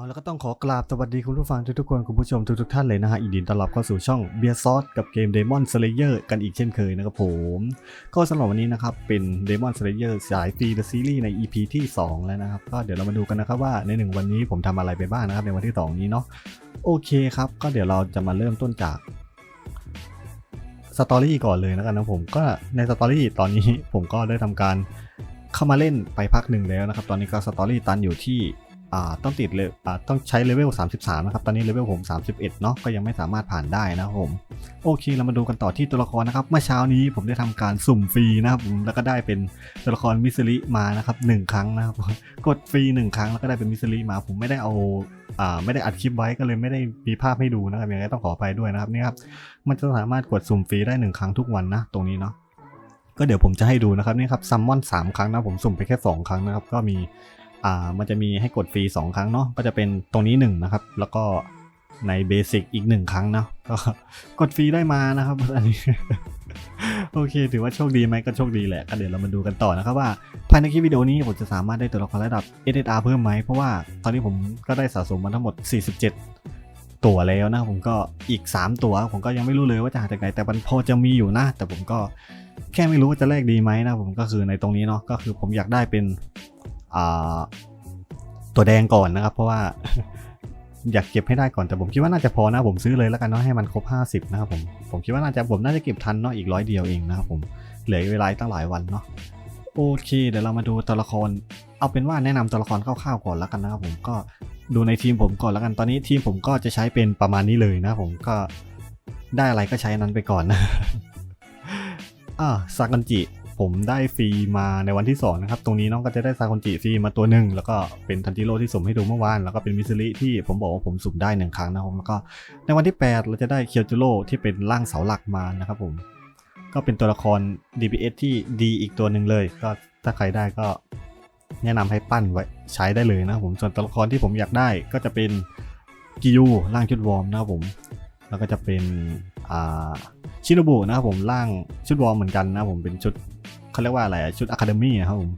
เอาแล้วก็ต้องขอกราบสวัสดีคุณผู้ฟังทุกๆคนคุณผู้ชมทุกๆท่านเลยนะฮะอีดินต้อนรับเข้าสู่ช่องเบียร์ซอสกับเกม Demon Slayer กันอีกเช่นเคยนะครับผม ก็สำหรับวันนี้นะครับเป็น Demon Slayer สายฟรี The Series ใน EP ที่ 2 แล้วนะครับ ก็เดี๋ยวเรามาดูกันนะครับว่าใน 1 วันนี้ผมทำอะไรไปบ้างนะครับในวันที่ 2 นี้เนาะโอเคครับ ก็เดี๋ยวเราจะมาเริ่มต้นจากสตอรี่ก่อนเลยแล้วกันนะผมก็ในสตอรี่ตอนนี้ผมก็ได้ทำการเข้ามาเล่นไปพักหนึ่งแล้วนะครับ ตอนนี้ก็สตอรี่ตันอยู่ที่ ต้องติดเลยต้องใช้เลเวล 33 นะครับ ตอนนี้เลเวลผม 31 เนาะก็ยังไม่สามารถผ่านได้นะครับผม โอเค เรามาดูกันต่อที่ตัวละครนะครับ เมื่อเช้านี้ผมได้ทำการสุ่มฟรีนะครับผมแล้วก็ได้เป็นตัวละครมิสซิลิมานะครับหนึ่งครั้งนะครับ กดฟรีหนึ่งครั้งแล้วก็ได้เป็นมิสซิลิมา ผมไม่ได้เอาอ่าไม่ได้อัดคลิปไว้ก็เลยไม่ได้มีภาพให้ดูนะครับยังไงต้องขออภัยด้วยนะครับนี่ครับ มันจะสามารถกดสุ่มฟรีได้หนึ่งครั้งทุกวันนะ ตรงนี้เนาะ ก็เดี๋ยวผมจะให้ดูนะครับนี่ครับซัมมอนสามครั้งนะผมสุ่มไปแค่สองครั้งนะครับก็มี อ่ามันจะมีให้กดฟรี 2 ครั้งเนาะก็จะเป็นตรงนี้1นะครับ แล้วก็ในเบสิกอีก 1 ครั้งเนาะก็กดฟรีได้มานะครับอันนี้โอเค ถือว่าโชคดีไหมก็โชคดีแหละก็เดี๋ยวเรามาดูกันต่อนะครับว่าภายในคลิปวิดีโอนี้ผมจะสามารถได้ตัวละครระดับ SSR เพิ่มไหมเพราะว่าตอนนี้ผมก็ได้สะสมมาทั้งหมด 47 ตัวแล้วนะผมก็อีก 3 ตัว ผมก็ยังไม่รู้เลยว่าจะหาจากไหนแต่มันพอจะมีอยู่นะ แต่ผมก็แค่ไม่รู้ว่าจะแลกดีไหมนะผมก็คือในตรงนี้เนาะก็คือผมอยากได้เป็น ตัวแดงก่อนนะครับ เพราะว่าอยากเก็บให้ได้ก่อนแต่ผมคิดว่าน่าจะพอนะผมซื้อเลยแล้วกันเนาะให้มันครบ 50 นะครับผมผมคิดว่าน่าจะผมน่าจะเก็บทันเนาะอีกร้อยเดียวเองนะครับผมเหลือเวลาตั้งหลายวันเนาะโอเค เดี๋ยวเรามาดูตัวละคร เอาเป็นว่าแนะนำตัวละครคร่าวๆก่อนแล้วกันนะครับผมก็ดูในทีมผมก่อนแล้วกันตอนนี้ทีมผมก็จะใช้เป็นประมาณนี้เลยนะผมก็ได้อะไรก็ใช้นั้นไปก่อนนะอ่าซากันจิ ผมได้ฟรีมาในวันที่2นะครับตรงนี้น้องก็จะได้ซาคอนจิฟรีมาตัวหนึ่งแล้วก็เป็นทันจิโร่ที่สุ่มให้ดูเมื่อวานแล้วก็เป็นมิสซิลิที่ผมบอกว่าผมสุ่มได้หนึ่งครั้งนะครับแล้วก็ในวันที่ 8 เราจะได้เคียวจูโร่ที่เป็นร่างเสาหลักมานะครับผมก็เป็นตัวละคร DPS ที่ดีอีกตัวหนึ่งเลย ก็ถ้าใครได้ก็แนะนำให้ปั้นไว้ใช้ได้เลยนะครับผมส่วนตัวละครที่ผมอยากได้ก็จะเป็นกิยูร่างชุดวอร์มนะครับผมแล้วก็จะเป็นชิโนบุนะครับผมร่างชุดวอร์มเหมือนกันนะครับผมเป็นชุด เขาเรียกว่าอะไรชุดอะคาเดมี่นะครับผม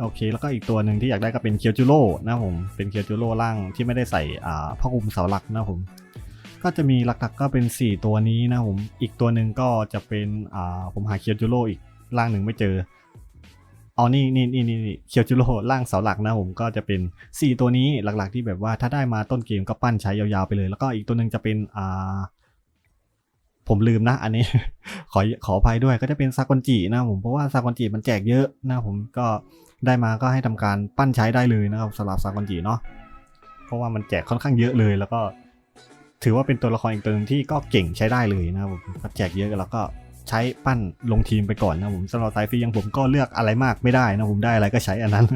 โอเค แล้วก็อีกตัวหนึ่งที่อยากได้ก็เป็นเคียวจูโร่นะผมเป็นเคียวจูโร่ร่างที่ไม่ได้ใส่อ่าผ้าคลุมเสาหลักนะผมก็จะมีหลักๆก็เป็น 4 ตัวนี้นะผมอีกตัวหนึ่งก็จะเป็นอ่าผมหาเคียวจูโร่อีกร่างหนึ่งไม่เจอเอานี่นี่นี่นี่เคียวจูโร่ร่างเสาหลักนะผมก็จะเป็น 4 ตัวนี้หลักๆที่แบบว่าถ้าได้มาต้นเกมก็ปั้นใช้ยาวๆไปเลย แล้วก็อีกตัวหนึ่งจะเป็นอ่า ผมลืมนะ อันนี้ ขอขออภัยด้วยก็จะเป็นซากอนจินะผมเพราะว่าซากอนจิมันแจกเยอะนะผมก็ได้มาก็ให้ทำการปั้นใช้ได้เลยนะครับสำหรับซากอนจิเนาะเพราะว่ามันแจกค่อนข้างเยอะเลย แล้วก็ ถือว่าเป็นตัวละครอีกตัวนึงที่ก็เก่งใช้ได้เลยนะครับผมแจกเยอะแล้วก็ใช้ปั้นลงทีมไปก่อนนะผมสำหรับสายฟรีอยังผมก็เลือกอะไรมากไม่ได้นะผมได้อะไรก็ใช้อันนั้น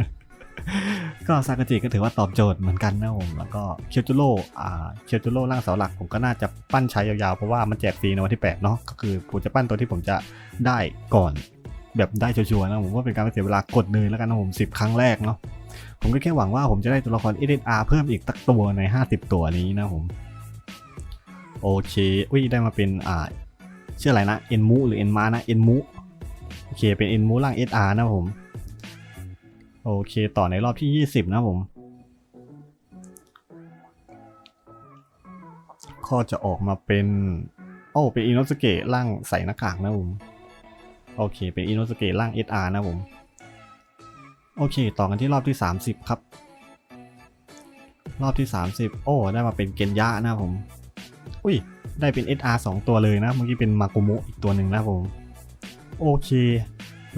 ก็ซากาจิก็ถือว่าตอบโจทย์เหมือนกันนะผมแล้วก็เคียวจูโร่อ่าเคียวจูโร่ร่างเสาหลักผมก็น่าจะปั้นใช้ยาวๆ เพราะว่ามันแจกฟรีในวันที่ 8 เนาะก็คือผมจะปั้นตัวที่ผมจะได้ก่อนแบบได้ชัวร์ๆนะผมว่าเป็นการเสียเวลากดเลยแล้วกันนะผม10ครั้งแรกเนาะผมก็แค่หวังว่าผมจะได้ตัวละคร SSR เพิ่มอีกตักตัวใน 50 ตัวนี้นะผมโอเคอุ้ยได้มาเป็นอ่าชื่ออะไรนะเอ็นมูหรือเอ็นมานะเอ็นมูโอเคเป็นเอ็นมูร่าง SR นะผม โอเคต่อในรอบที่ 20 นะผมก็จะออกมาเป็น โอ้เป็นอินโนสเกะร่างใส่หน้ากากนะผม โอเค เป็นอินโนสเกะร่าง SR นะผม โอเค ต่อกันที่รอบที่ 30 ครับ รอบที่ 30 โอ้ ได้มาเป็นเกนยะนะผม อุ้ย ได้เป็น SR 2 ตัวเลยนะ เมื่อกี้เป็นมากุมุอีกตัวหนึ่งนะผม โอเค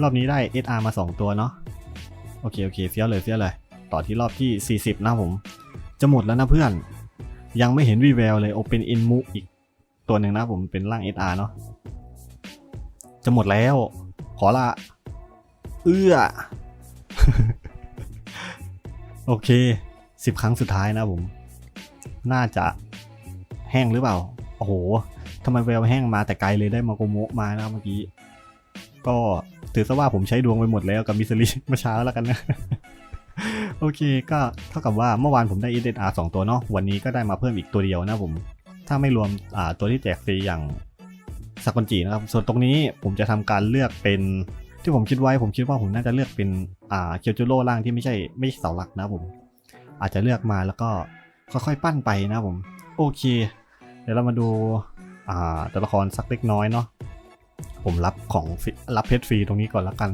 รอบนี้ได้ SR มา 2 ตัวเนาะ โอเคโอเคเฟี้ยวเลยเฟี้ยวเลย ต่อที่รอบที่ 40 นะผม จะหมดแล้วนะเพื่อน ยังไม่เห็นวีแววเลยโอเป็นอินมุอีกตัวหนึ่งนะผมเป็นร่าง SR เนาะจะหมดแล้ว ขอละ เอื้อ โอเค 10 ครั้งสุดท้ายนะผม น่าจะแห้งหรือเปล่า โอ้โหทำไมแววแห้งมาแต่ไกลเลยได้มาโกโมะมานะเมื่อกี้ ก็ถือซะว่าผมใช้ดวงไปหมดแล้วกับมิสซิลิเมื่อเช้าแล้วกันนะ โอเคก็เท่ากับว่าเมื่อวานผมได้ SSR 2 ตัวเนาะวันนี้ก็ได้มาเพิ่มอีกตัวเดียวนะผม ถ้าไม่รวมอ่าตัวที่แจกฟรีอย่างซากอนจินะครับ ส่วนตรงนี้ผมจะทำการเลือกเป็นที่ผมคิดไว้ผมคิดว่าผมน่าจะเลือกเป็นอ่าเคียวจูโร่ล่างที่ไม่ใช่ไม่ใช่เสาหลักนะผม อาจจะเลือกมาแล้วก็ค่อยๆปั้นไปนะผม โอเค เดี๋ยวเรามาดูอ่าตัวละครสักเล็กน้อยเนาะ ผมรับของรับเพชรฟรีตรงนี้ก่อนละกัน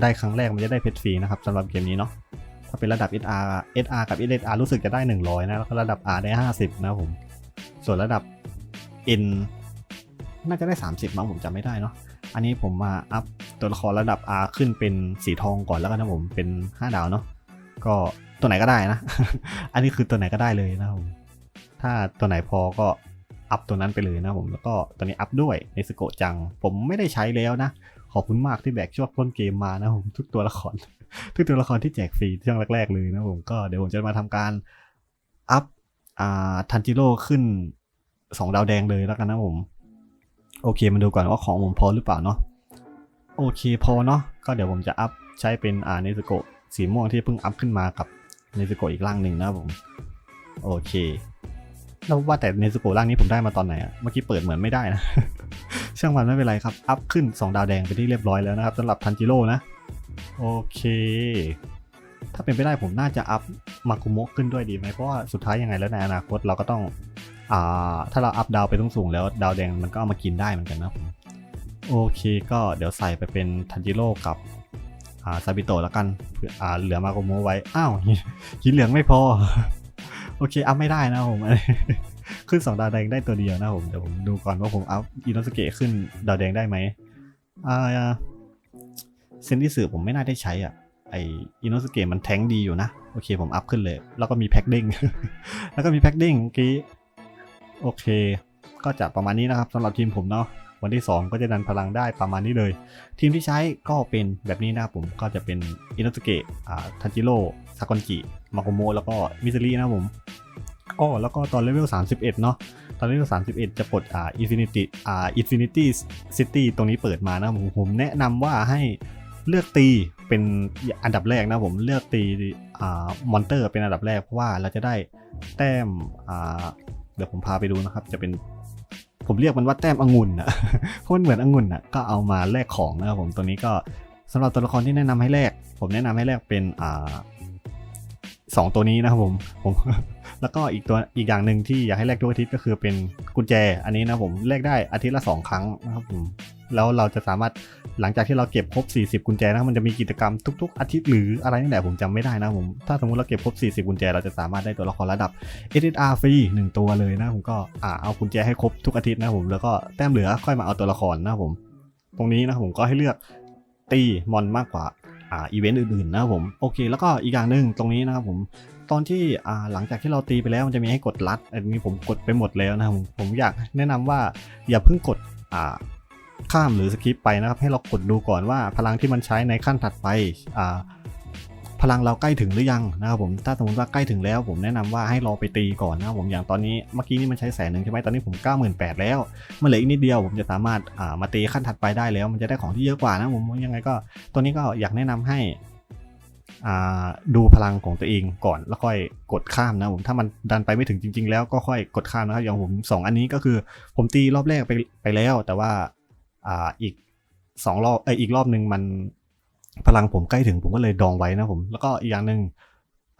ได้ครั้งแรกมันจะได้เพชรฟรีนะครับสำหรับเกมนี้เนาะถ้าเป็นระดับ SR SR กับ SR รู้สึกจะได้ 100 นะแล้วก็ระดับ R ได้ 50 นะผม ส่วนระดับ N น่าจะได้ 30มั้งผมจำไม่ได้เนาะอันนี้ผมมาอัพตัวละครระดับ R ขึ้นเป็นสีทองก่อนแล้วกันนะผมเป็น 5 ดาวเนาะก็ตัวไหนก็ได้นะ อันนี้คือตัวไหนก็ได้เลยนะผมถ้าตัวไหนพอก็ อัพตัวนั้นไปเลยนะผมแล้วก็ตัวนี้อัพด้วยในสโกจัง ผมไม่ได้ใช้แล้วนะ ขอบคุณมากที่แบกช่วงต้นเกมมานะผมทุกตัวละคร ทุกตัวละครที่แจกฟรีช่วงแรกๆเลยนะผมก็เดี๋ยวผมจะมาทำการอัพอ่าทันจิโร่ขึ้น 2 ดาวแดงเลยแล้วกันนะผม โอเคมาดูก่อนว่าของผมพอหรือเปล่าเนาะโอเคพอเนาะก็เดี๋ยวผมจะอัพใช้เป็นอ่าเนสโกสีม่วงที่เพิ่งอัพขึ้นมากับเนสโกอีกร่างหนึ่งนะผมโอเค แล้วว่าแต่เนสโกร่างนี้ผมได้มาตอนไหนอะเมื่อกี้เปิดเหมือนไม่ได้นะ ช่างมันไม่เป็นไรครับ อัพขึ้น 2 ดาวแดงไปที่เรียบร้อยแล้วนะครับสำหรับทันจิโร่นะ โอเค ถ้าเป็นไปได้ผมน่าจะอัพมากุโมะขึ้นด้วยดีไหมเพราะว่าสุดท้ายยังไงแล้วในอนาคตเราก็ต้องอ่าถ้าเราอัพดาวไปสูงๆแล้วดาวแดงมันก็เอามากินได้เหมือนกันนะผมโอเคก็เดี๋ยวใส่ไปเป็นทันจิโร่กับอ่าซาบิโตะแล้วกันเผื่ออ่าเหลือมากุโมะไว้ อ้าวหินเหลืองไม่พอ โอเค อัพไม่ได้นะผมขึ้นสองดาวแดงได้ตัวเดียวนะผมเดี๋ยวผมดูก่อนว่าผมอัพอินโนสเกะขึ้นดาวแดงได้ไหมอ่าเซนที่สื่อผมไม่น่าได้ใช้อะไออินโนสเกะมันแทงดีอยู่นะ โอเคผมอัพขึ้นเลย แล้วก็มีแพ็กดิ้งแล้วก็มีแพ็กดิ้งเมื่อกี้โอเค ก็จะประมาณนี้นะครับสำหรับทีมผมเนาะวันที่ 2 ก็จะดันพลังได้ประมาณนี้เลย ทีมที่ใช้ก็เป็นแบบนี้นะครับผมก็จะเป็นอินโนสเกะอ่าทันจิโร่ซากอนจิ มาโกโมแล้วก็มิซ r รินะผมอ๋อแล้วก็ตอนเลเวล 31 เนาะตอนเลเวล 31 จะปลดอ่า Infinity อ่า Infinity City ตรงนี้เปิดมานะผมผมแนะนำว่าให้เลือกตีเป็นอันดับแรกนะผมเลือกตีอ่ามอนเตอร์เป็นอันดับแรกเพราะว่าเราจะได้แต้มอ่าเดี๋ยวผมพาไปดูนะครับ จะเป็นผมเรียกมันว่าแต้มองุ่นนะเพราะมันเหมือนองุ่นอะก็เอามาแลกของนะครับผมตัวนี้ก็สำหรับตัวละครที่แนะนำให้แลกผมแนะนำให้แลกเป็นอ่า สองตัวนี้นะครับผมผม แล้วก็อีกตัวอีกอย่างหนึ่งที่อยากให้แลกทุกอาทิตย์ก็คือเป็นกุญแจอันนี้นะผมแลกได้อาทิตย์ละ 2 ครั้งนะครับผมแล้วเราจะสามารถหลังจากที่เราเก็บครบ 40 กุญแจนะมันจะมีกิจกรรมทุก ๆ อาทิตย์หรืออะไรนี่แหละผมจำไม่ได้นะผมถ้าสมมติเราเก็บครบ 40 กุญแจเราจะสามารถได้ตัวละครระดับ SSR ฟรี1ตัวเลยนะผมก็อ่าเอากุญแจให้ครบทุกอาทิตย์นะผมแล้วก็แต้มเหลือค่อยมาเอาตัวละครนะผม ตรงนี้นะผมก็ให้เลือกตีมอนมากกว่า อ่าอีเวนต์อื่นๆนะครับผมโอเค แล้วก็อีกอย่างหนึ่งตรงนี้นะครับผมตอนที่อ่าหลังจากที่เราตีไปแล้วมันจะมีให้กดลัดอันนี้ผมกดไปหมดแล้วนะครับผมผมอยากแนะนำว่าอย่าเพิ่งกดอ่าข้ามหรือสคิปไปนะครับให้เรากดดูก่อนว่าพลังที่มันใช้ในขั้นถัดไปอ่า พลังเราใกล้ถึงหรือยังนะครับผมถ้าสมมติว่าใกล้ถึงแล้ว ผมแนะนำว่าให้รอไปตีก่อนนะครับผมอย่างตอนนี้เมื่อกี้นี่มันใช้แสนหนึ่งใช่ไหมตอนนี้ผม 98,000 แล้วมันเหลืออีกนิดเดียวผมจะสามารถามาตีขั้นถัดไปได้แล้ว มันจะได้ของที่เยอะกว่านะผมยังไงก็ตัวนี้ก็อยากแนะนำให้ดูพลังของตัวเองก่อนแล้วค่อยกดข้ามนะผมถ้ามันดันไปไม่ถึงจริง ๆ แล้วก็ค่อยกดข้ามนะครับอย่างผมสองอันนี้ก็คือผมตีรอบแรกไปไปแล้ว แต่ว่าอ่าอีกสองรอบเอออีกรอบหนึ่งมัน พลังผมใกล้ถึงผมก็เลยดองไว้นะผม แล้วก็อีกอย่างหนึ่ง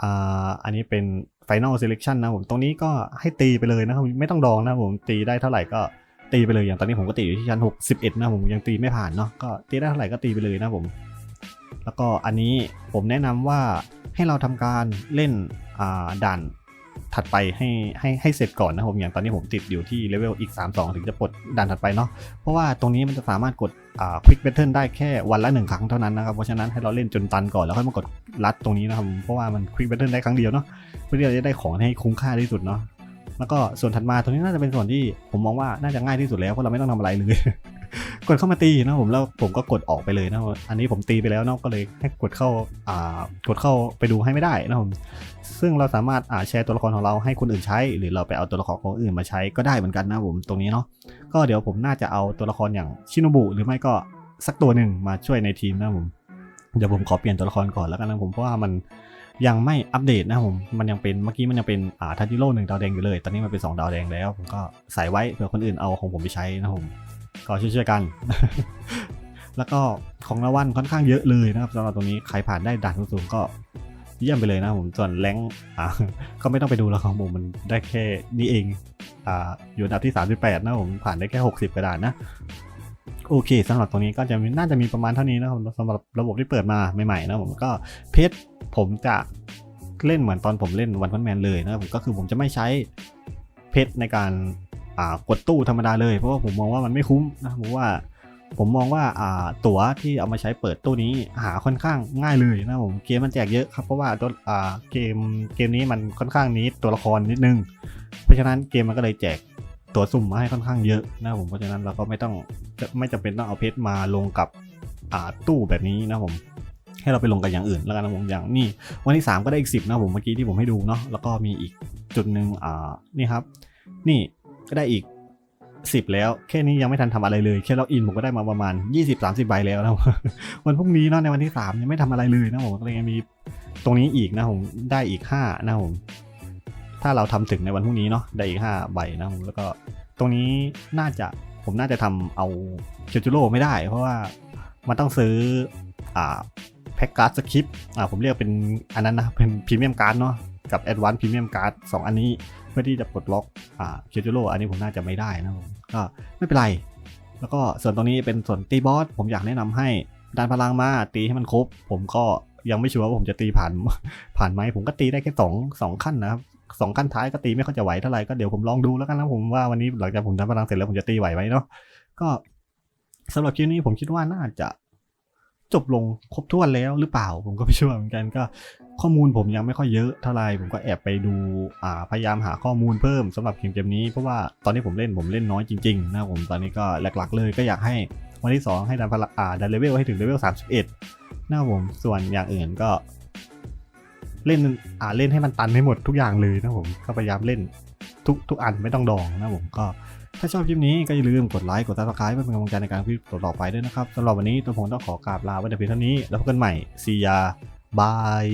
อ่าอันนี้เป็น Final Selection นะผม ตรงนี้ก็ให้ตีไปเลยนะครับ ไม่ต้องดองนะผม ตีได้เท่าไหร่ก็ตีไปเลย อย่างตอนนี้ผมก็ตีอยู่ที่ชั้น61นะผม ยังตีไม่ผ่านเนาะ ก็ตีได้เท่าไหร่ก็ตีไปเลยนะผม แล้วก็อันนี้ผมแนะนำว่าให้เราทำการเล่นอ่าด่าน ถัดไปให้ให้ให้เสร็จก่อนนะผมอย่างตอนนี้ผมติดอยู่ที่เลเวลอีก 32 ถึงจะปลดด่านถัดไปเนาะเพราะว่าตรงนี้มันจะสามารถกดอ่าควิกเบ t เทิลได้แค่วันละหนึ่งครั้งเท่านั้นนะครับ เพราะฉะนั้นให้เราเล่นจนตันก่อนแล้วค่อยมากดรัดตรงนี้นะครับเพราะว่ามันควิกเบ t เทิลได้ครั้งเดียวเนาะเพื่อที่เราจะได้ของให้คุ้มค่าที่สุดเนาะแล้วก็ส่วนถัดมาตรงนี้น่าจะเป็นส่วนที่ผมมองว่าน่าจะง่ายที่สุดแล้วเพราะเราไม่ต้องทำอะไรเลย กดเข้ามาตีนะผมแล้วผมก็กดออกไปเลยนะอันนี้ผมตีไปแล้วเนาะก็เลยให้กดเข้าอ่ากดเข้าไปดูให้ไม่ได้นะผมซึ่งเราสามารถอ่าแชร์ตัวละครของเราให้คนอื่นใช้ หรือเราไปเอาตัวละครของอื่นมาใช้ก็ได้เหมือนกันนะผมตรงนี้เนาะก็เดี๋ยวผมน่าจะเอาตัวละครอย่างชิโนบุหรือไม่ก็สักตัวหนึ่งมาช่วยในทีมนะผมเดี๋ยวผมขอเปลี่ยนตัวละครก่อนแล้วกันนะผมเพราะว่ามันยังไม่อัปเดตนะผม มันยังเป็นเมื่อกี้มันยังเป็นอ่าทันจิโร่หนึ่งดาวแดงอยู่เลย ตอนนี้มันเป็นสองดาวแดงแล้ว ผมก็ใส่ไว้เผื่อคนอื่นเอาของผมไปใช้นะผม ก็ช่วยๆกัน แล้วก็ของรางวัลค่อนข้างเยอะเลยนะครับสำหรับตรงนี้ใครผ่านได้ด่านสูงๆก็เยี่ยมไปเลยนะผมส่วนแรงอ่าก็ไม่ต้องไปดูแล้วของผมมันได้แค่นี้เองอ่าอยู่อันดับที่ 38 นะผมผ่านได้แค่ 60กระดานนะโอเคสำหรับตรงนี้ก็จะน่าจะมีประมาณเท่านี้นะครับสำหรับระบบที่เปิดมาใหม่ๆนะผมก็เพชรผมจะเล่นเหมือนตอนผมเล่นวันพันแมนเลยนะครับผมก็คือผมจะไม่ใช้เพชรในการ กดตู้ธรรมดาเลย เพราะว่าผมมองว่ามันไม่คุ้มนะผมว่าผมมองว่าตั๋วที่เอามาใช้เปิดตู้นี้หาค่อนข้างง่ายเลยนะผมเกมมันแจกเยอะครับเพราะว่าตัวเกมเกมนี้มันค่อนข้างนี้ตัวละครนิดนึง เพราะฉะนั้นเกมมันก็เลยแจกตั๋วสุ่มมาให้ค่อนข้างเยอะนะผมเพราะฉะนั้นเราก็ไม่ต้องไม่จำเป็นต้องเอาเพชรมาลงกับตู้แบบนี้นะผมให้เราไปลงกับอย่างอื่นแล้วกันนะผมอย่างนี่วันที่ 3 ก็ได้อีก 10 นะผมเมื่อกี้ที่ผมให้ดูเนาะแล้วก็มีอีกจุดหนึ่งอ่านี่ครับ นี่ ก็ได้อีก10แล้ว แค่นี้ยังไม่ทันทำอะไรเลย แค่ล็อกอินผมก็ได้มาประมาณ 20-30ใบแล้วนะวันพรุ่งนี้เนาะในวันที่3ยังไม่ทำอะไรเลยนะผมก็เลยมีตรงนี้อีกนะผมได้อีก5นะผมถ้าเราทำถึงในวันพรุ่งนี้เนาะได้อีก5ใบนะผมแล้วก็ตรงนี้น่าจะผมน่าจะทำเอาเคียวจูโร่ไม่ได้ เพราะว่ามันต้องซื้ออ่าแพ็กการ์ดสคริปอ่าผมเรียกเป็นอันนั้นนะเป็นพรีเมียมการ์ดเนาะ กับแอดวานซ์พรีเมียมการ์ดสองอันนี้เพื่อที่จะปลดล็อกอ่าเคจูโรอันนี้ผมน่าจะไม่ได้นะผมก็ไม่เป็นไร แล้วก็ส่วนตรงนี้เป็นส่วนตีบอส ผมอยากแนะนำให้ดันพลังมาตีให้มันครบ ผมก็ยังไม่ชัวร์ว่าผมจะตีผ่านผ่านไหมผมก็ตีได้แค่สองสองขั้นนะครับสองขั้นท้ายก็ตีไม่ค่อยจะไหวเท่าไหร่ก็เดี๋ยวผมลองดูแล้วกันนะผมว่าวันนี้หลังจากผมดันพลังเสร็จแล้วผมจะตีไหวไหมเนาะก็สำหรับคลิปนี้ผมคิดว่าน่าจะจบลงครบถ้วนแล้วหรือเปล่า ผมก็ไม่ชัวร์เหมือนกันก็ ข้อมูลผมยังไม่ค่อยเยอะเท่าไรผมก็แอบไปดูอ่าพยายามหาข้อมูลเพิ่มสำหรับเกมเกมนี้เพราะว่าตอนที่ผมเล่นผมเล่นน้อยจริงๆนะผมตอนนี้ก็หลักๆ เลยก็อยากให้วันที่ 2 ให้ดันพลังอ่าดันเลเวลให้ถึงเลเวล31นะผมส่วนอย่างอื่นก็ เล่นอ่าเล่นให้มันตันให้หมดทุกอย่างเลยนะผมก็พยายามเล่นทุกทุกอันไม่ต้องดองนะผมก็ถ้าชอบคลิปนี้ก็อย่าลืมกดไลค์กดซับสไครป์เพื่อเป็นกำลังใจในการคลิปต่อๆไปด้วยนะครับสำหรับวันนี้ตัวผมต้องขอกราบลาไว้แต่เพียงเท่านี้แล้วพบกันใหม่ซียา บาย